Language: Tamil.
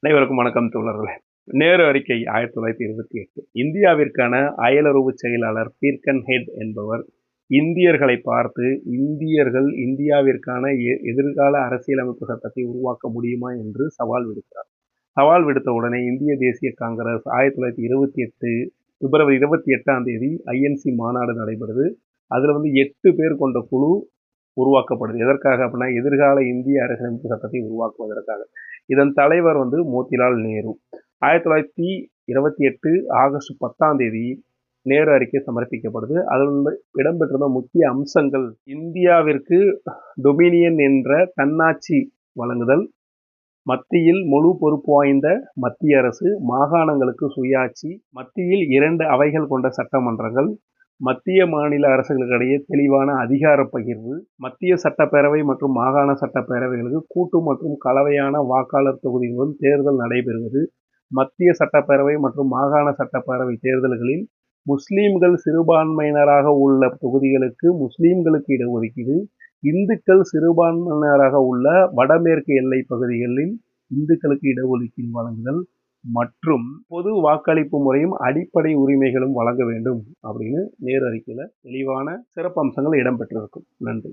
அனைவருக்கும் வணக்கம் தோழர்களே. நேரு அறிக்கை ஆயிரத்தி தொள்ளாயிரத்தி இருபத்தி எட்டு. இந்தியாவிற்கான அயலுறவு செயலாளர் பீர்கன் ஹெட் என்பவர் இந்தியர்களை பார்த்து இந்தியர்கள் இந்தியாவிற்கான எ- எதிர்கால அரசியலமைப்பு சட்டத்தை உருவாக்க முடியுமா என்று சவால் விடுக்கிறார் சவால் விடுத்த உடனே இந்திய தேசிய காங்கிரஸ் ஆயிரத்தி தொள்ளாயிரத்தி இருபத்தி எட்டு பிப்ரவரி இருபத்தி எட்டாம் தேதி ஐஎன்சி மாநாடு நடைபெறுது. அதில் வந்து எட்டு பேர் கொண்ட குழு உருவாக்கப்படுது. எதற்காக அப்படின்னா எதிர்கால இந்திய அரசியலமைப்பு சட்டத்தை உருவாக்குவதற்காக. இதன் தலைவர் வந்து மோதிலால் நேரு. ஆயிரத்தி தொள்ளாயிரத்தி இருபத்தி எட்டு ஆகஸ்ட் பத்தாம் தேதி நேரு அறிக்கை சமர்ப்பிக்கப்படுது. அதில் உள்ள இடம்பெற்றிருந்த முக்கிய அம்சங்கள் இந்தியாவிற்கு டொமினியன் என்ற தன்னாட்சி வழங்குதல் மத்தியில் முழு பொறுப்பு வாய்ந்த மத்திய அரசு மாகாணங்களுக்கு சுயாட்சி மத்தியில் இரண்டு அவைகள் கொண்ட சட்டமன்றங்கள் மத்திய மாநில அரசுகளுக்கிடையே தெளிவான அதிகார பகிர்வு மத்திய சட்டப்பேரவை மற்றும் மாகாண சட்டப்பேரவைகளுக்கு கூட்டு மற்றும் கலவையான வாக்காளர் தொகுதிகளுடன் தேர்தல் நடைபெறுவது மத்திய சட்டப்பேரவை மற்றும் மாகாண சட்டப்பேரவை தேர்தல்களில் முஸ்லீம்கள் சிறுபான்மையினராக உள்ள தொகுதிகளுக்கு முஸ்லீம்களுக்கு இடஒதுக்கீடு இந்துக்கள் சிறுபான்மையினராக உள்ள வடமேற்கு எல்லை பகுதிகளில் இந்துக்களுக்கு இடஒதுக்கீடு வழங்குதல் மற்றும் பொது வாக்களிப்பு முறையும் அடிப்படை உரிமைகளும் வழங்க வேண்டும் அப்படின்னு நேரு அறிக்கையில் தெளிவான சிறப்பம்சங்கள் இடம்பெற்றிருக்கும். நன்றி.